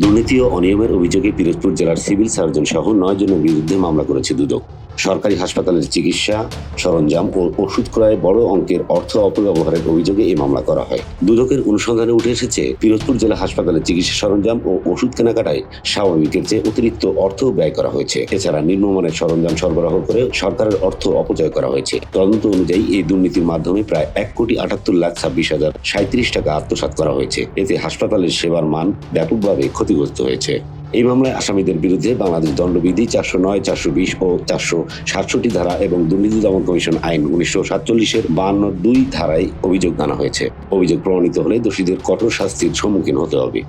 দুর্নীতি ও অনিয়মের অভিযোগে পিরোজপুর জেলার সিভিল সার্জন সহ নয় জনের বিরুদ্ধে মামলা করেছে দুদক। সরকারি হাসপাতালের চিকিৎসা, সরঞ্জাম ও ওষুধ ক্রয়ে বড় অঙ্কের অর্থ অপব্যবহারের অভিযোগে এই মামলা করা হয়। দুদকের অনুসন্ধানে উঠে এসেছে, পিরোজপুর জেলা হাসপাতালের চিকিৎসা সরঞ্জাম ও ওষুধ কেনাকাটায় স্বাভাবিকের চেয়ে অতিরিক্ত অর্থ ব্যয় করা হয়েছে। এছাড়া নিম্নমানের সরঞ্জাম সরবরাহ করে সরকারের অর্থ অপচয় করা হয়েছে। তদন্ত অনুযায়ী এই দুর্নীতির মাধ্যমে প্রায় এক কোটি আটাত্তর লাখ ছাব্বিশ হাজার সাঁত্রিশ টাকা আত্মসাৎ করা হয়েছে। এতে হাসপাতালের সেবার মান ব্যাপকভাবে ক্ষতিগ্রস্ত হয়েছে। এই মামলায় আসামিদের বিরুদ্ধে বাংলাদেশ দণ্ডবিধি চারশো নয়, চারশো বিশ ও চারশো সাতষট্টি ধারা এবং দুর্নীতি দমন কমিশন আইন উনিশশো সাতচল্লিশের বান্ন দুই ধারায় অভিযোগ আনা হয়েছে। অভিযোগ প্রমাণিত হলে দোষীদের কঠোর শাস্তির সম্মুখীন হতে হবে।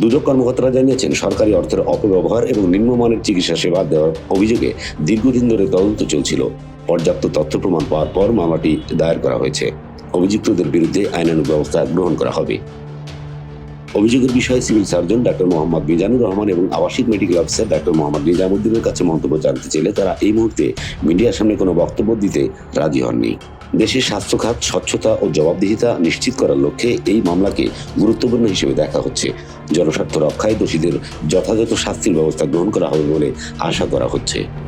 দুদক কর্মকর্তারা জানিয়েছেন, সরকারি অর্থের অপব্যবহার এবং নিম্নমানের চিকিৎসা সেবা দেওয়ার অভিযোগে দীর্ঘদিন ধরে তদন্ত চলছিল। পর্যাপ্ত তথ্য প্রমাণ পাওয়ার পর মামলাটি দায়ের করা হয়েছে। অভিযুক্তদের বিরুদ্ধে আইনানুগ ব্যবস্থা গ্রহণ করা হবে। অভিযোগের বিষয়ে civil surgeon doctor Mohammad Mizanur Rahman এবং আবাসিক মেডিকেল অফিসার ডাক্তার মোহাম্মদ নিজামুদ্দিনের কাছে মন্তব্য জানতে চাইলে তারা এই মুহূর্তে মিডিয়ার সামনে কোনো বক্তব্য দিতে রাজি হননি। দেশের স্বাস্থ্য খাত, স্বচ্ছতা ও জবাবদিহিতা নিশ্চিত করার লক্ষ্যে এই মামলাকে গুরুত্বপূর্ণ হিসেবে দেখা হচ্ছে। জনস্বার্থ রক্ষায় দোষীদের যথাযথ শাস্তির ব্যবস্থা গ্রহণ করা হবে বলে আশা করা হচ্ছে।